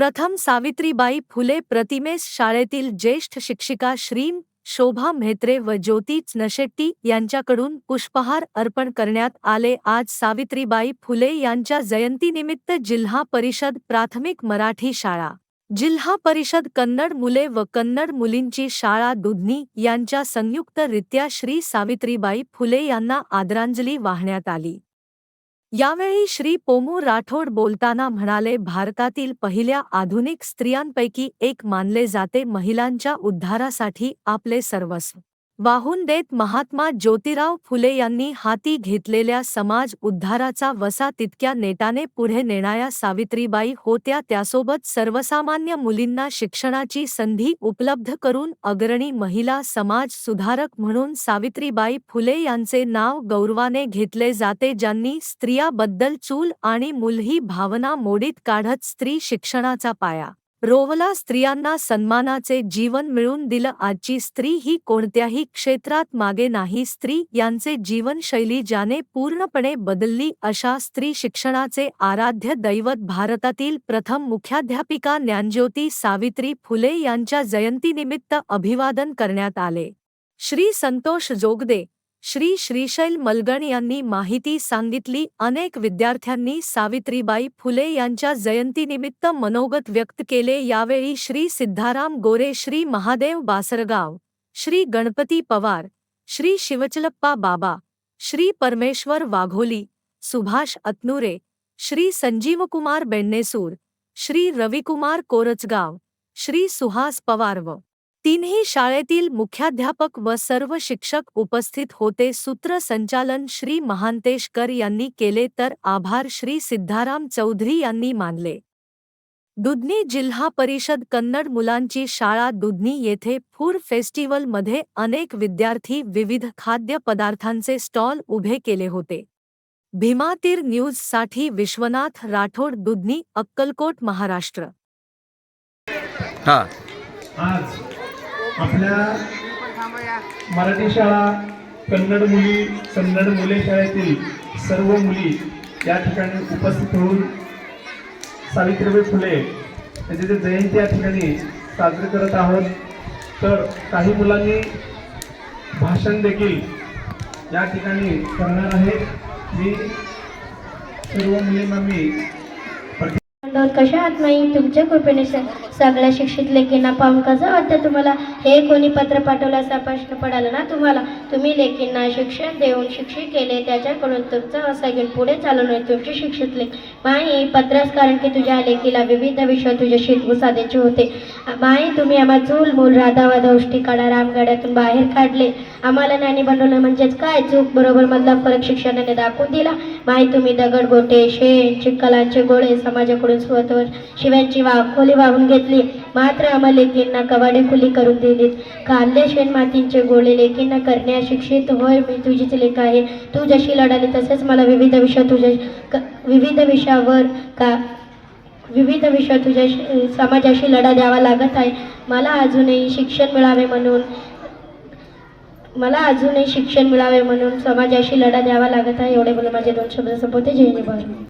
प्रथम सावित्रीबाई फुले प्रतिमेस शाळेतील ज्येष्ठ शिक्षिका श्रीम शोभा म्हेत्रे व ज्योती नशेट्टी यांच्याकडून पुष्पहार अर्पण करण्यात आले. आज सावित्रीबाई फुले यांच्या जयंतीनिमित्त जिल्हा परिषद प्राथमिक मराठी शाळा. जिल्हा परिषद कन्नड मुले व कन्नड मुलींची शाळा दुधनी यांच्या संयुक्तरित्या श्री सावित्रीबाई फुले यांना आदरांजली वाहण्यात आली. यावेळी श्री पोमू राठोड बोलताना म्हणाले भारतातील पहिल्या आधुनिक स्त्रियांपैकी एक मानले जाते महिलांच्या उद्धारासाठी आपले सर्वस्व. वाहून देत महात्मा ज्योतिराव फुले यांनी हाती घेतलेल्या समाज उद्धाराचा वसा तितक्या नेटाने पुढे नेणाऱ्या सावित्रीबाई होत्या त्यासोबत सर्वसामान्य मुलींना शिक्षणाची संधी उपलब्ध करून अग्रणी महिला समाज सुधारक म्हणून सावित्रीबाई फुले यांचे नाव गौरवाने घेतले जाते ज्यांनी स्त्रियाबद्दल चूल आणि मुलही भावना मोडीत काढत स्त्री शिक्षणाचा पाया रोवला स्त्रियांना सन्मानाचे जीवन मिळून दिलं. आजची स्त्री ही कोणत्याही क्षेत्रात मागे नाही. स्त्री यांचे जीवनशैली ज्याने पूर्णपणे बदलली अशा स्त्री शिक्षणाचे आराध्य दैवत भारतातील प्रथम मुख्याध्यापिका ज्ञानज्योती सावित्री फुले यांच्या जयंतीनिमित्त अभिवादन करण्यात आले. श्री संतोष जोगदे श्री श्रीशैल मलगण यांनी माहिती सांगितली. अनेक विद्यार्थ्यांनी सावित्रीबाई फुले यांच्या जयंतीनिमित्त मनोगत व्यक्त केले. यावेळी श्री सिद्धाराम गोरे श्री महादेव बासरगाव श्री गणपती पवार श्री शिवचलप्पा बाबा श्री परमेश्वर वाघोली सुभाष अतनुरे श्री संजीवकुमार बेन्नेसूर श्री रविकुमार कोरचगाव श्री सुहास पवार व तिन्ही शाळेतील मुख्याध्यापक व सर्व शिक्षक उपस्थित होते. सूत्रसंचालन श्री महांतेशकर यांनी केले तर आभार श्री सिद्धाराम चौधरी यांनी मानले. दुधनी जिल्हा परिषद कन्नड मुलांची शाळा दुधनी येथे फूड फेस्टिवलमध्ये अनेक विद्यार्थी विविध खाद्य पदार्थांचे स्टॉल उभे केले होते. भीमातीर न्यूजसाठी विश्वनाथ राठोड दुधनी अक्कलकोट महाराष्ट्र. हा. आज आपल्या मराठी शाळा कन्नड मुली कन्नड मुले शाळेतील सर्व मुली या ठिकाणी उपस्थित होऊन सावित्रीबाई फुले यांची जे जयंती या ठिकाणी साजरी करत आहोत. तर काही मुलांनी भाषण देखील या ठिकाणी करणार आहेत मी सर्व मुलींना मी मंडळ कशा आहात नाही तुमच्या कृपेने सगळ्या शिक्षित लेखींना पाहून कसं वाटतं तुम्हाला? हे कोणी पत्र पाठवलं असा प्रश्न पडाला ना तुम्हाला? तुम्ही लेखींना शिक्षण देऊन शिक्षित केले त्याच्याकडून तुमचं असं घेऊन पुढे चालवणे तुमचे शिक्षित लेख माई पत्रच कारण की तुझ्या लेखीला विविध विषय तुझ्याशी साधायचे होते. माई तुम्ही आम्हाला चूल मूल राधा वाधा उष्टी काढा रामगाड्यातून बाहेर काढले. आम्हाला ज्ञानी बनवलं म्हणजेच काय? चूक बरोबर मधला फरक शिक्षणाने दाखवून दिला. माई तुम्ही दगड गोटे शेण चिखलांचे गोळे समाजाकडून स्वतःवर शिव्यांची वा खोली वाहून घेतली. मात्र आम्हा लेकींना कवाडे खुली करून दिलीत. काढले शेण मातींचे गोळे लेकींना करण्यास शिक्षित. होय मी तुझीच लेख आहे. तू जशी लढाली तसेच मला विविध विषय तुझ्या विविध विषयावर का विविध विषय तुझ्या समाजाशी लढा द्यावा लागत आहे. मला अजूनही शिक्षण मिळावे म्हणून मला अजूनही शिक्षण मिळावे म्हणून समाजाशी लढा द्यावा लागत आहे. एवढे बोलून माझे दोन शब्द संपवते. जय जय